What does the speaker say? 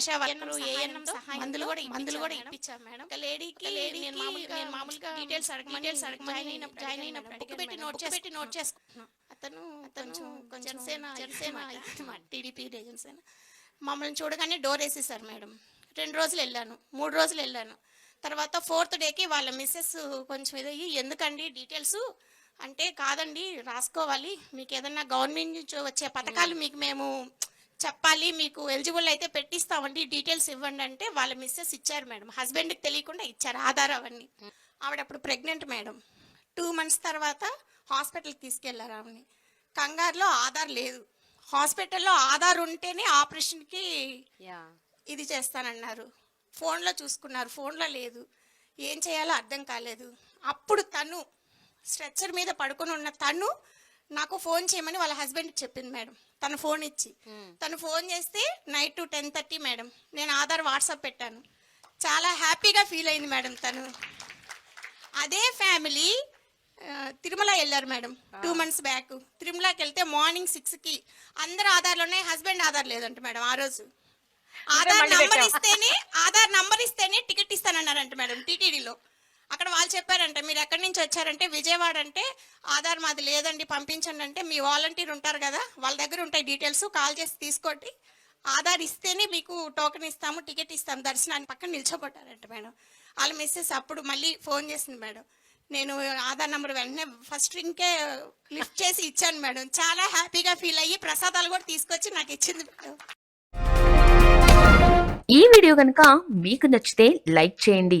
ASHA worker మందులు కూడా మందులు కూడా ఇప్పించాం మేడం. లేడీకి లేడీ నేను మామూలుగా నేను మామూలుగా డీటెయిల్స్ అడగ డీటెయిల్స్ అడగ జాయిన్ అయిన జాయిన్ అయిన బుక్ పెట్టి నోట్ చేసి పెట్టి నోట్ చేసుకుంటున్నాను అతను కొంచెం కొంచెం జనసేన జనసేన టీడీపీ జనసేన. మమ్మల్ని చూడగానే డోర్ వేసేసారు మేడం. రెండు రోజులు వెళ్ళాను. మూడు రోజులు వెళ్ళాను. తర్వాత ఫోర్త్ డేకి వాళ్ళ మిస్సెస్ కొంచెం ఇదయ్యి ఎందుకండి డీటెయిల్స్ అంటే కాదండి రాసుకోవాలి. మీకు ఏదన్నా గవర్నమెంట్ నుంచి వచ్చే పథకాలు మీకు మేము చెప్పాలి మీకు ఎలిజిబుల్ అయితే పెట్టిస్తామండి. డీటెయిల్స్ ఇవ్వండి అంటే వాళ్ళ మిస్సెస్ ఇచ్చారు మేడం. హస్బెండ్కి తెలియకుండా ఇచ్చారు ఆధార్ అవన్నీ. ఆవిడ అప్పుడు ప్రెగ్నెంట్ మేడం. టూ మంత్స్ తర్వాత హాస్పిటల్కి తీసుకెళ్ళారు ఆవిడని. కంగారులో ఆధార్ లేదు. హాస్పిటల్లో ఆధార్ ఉంటేనే ఆపరేషన్కి ఇది చేస్తానన్నారు. ఫోన్లో చూసుకున్నారు. ఫోన్లో లేదు. ఏం చేయాలో అర్థం కాలేదు. అప్పుడు తను స్ట్రెచ్చర్ మీద పడుకొని ఉన్న తను నాకు ఫోన్ చేయమని వాళ్ళ హస్బెండ్కి చెప్పింది మేడం. తను ఫోన్ ఇచ్చి. తను ఫోన్ చేస్తే night to ten thirty madam. నేను ఆధార్ వాట్సాప్ పెట్టాను. చాలా హ్యాపీగా ఫీల్ అయింది మేడం తను. అదే ఫ్యామిలీ తిరుమల వెళ్ళారు మేడం. Two months back. తిరుమలకి వెళ్తే మార్నింగ్ సిక్స్కి అందరు ఆధార్లు ఉన్నాయి హస్బెండ్ ఆధార్ లేదంట మేడం ఆ రోజు. ఆధార్ నంబర్. ఇస్తేనే ఆధార్ నంబర్ ఇస్తేనే టికెట్ ఇస్తానన్నారంట మేడం టీటీడీలో. అక్కడ వాళ్ళు చెప్పారంట మీరు ఎక్కడి నుంచి వచ్చారంటే విజయవాడ అంటే ఆధార్ మాది లేదండి పంపించండి అంటే మీ వాలంటీర్ ఉంటారు కదా వాళ్ళ దగ్గర ఉంటాయి డీటెయిల్స్ కాల్ చేసి తీసుకోండి. ఆధార్ ఇస్తేనే మీకు టోకెన్ ఇస్తాము టికెట్ ఇస్తాము దర్శనానికి పక్కన నిల్చోబట్టారంట మేడం. వాళ్ళ మిస్సెస్ అప్పుడు మళ్ళీ ఫోన్ చేసింది మేడం. నేను ఆధార్ నెంబర్ వెంటనే ఫస్ట్ ఇంకే లిఫ్ట్ చేసి ఇచ్చాను మేడం. చాలా హ్యాపీగా ఫీల్ అయ్యి ప్రసాదాలు కూడా తీసుకొచ్చి నాకు ఇచ్చింది మేడం. ఈ వీడియో కనుక మీకు నచ్చితే లైక్ చేయండి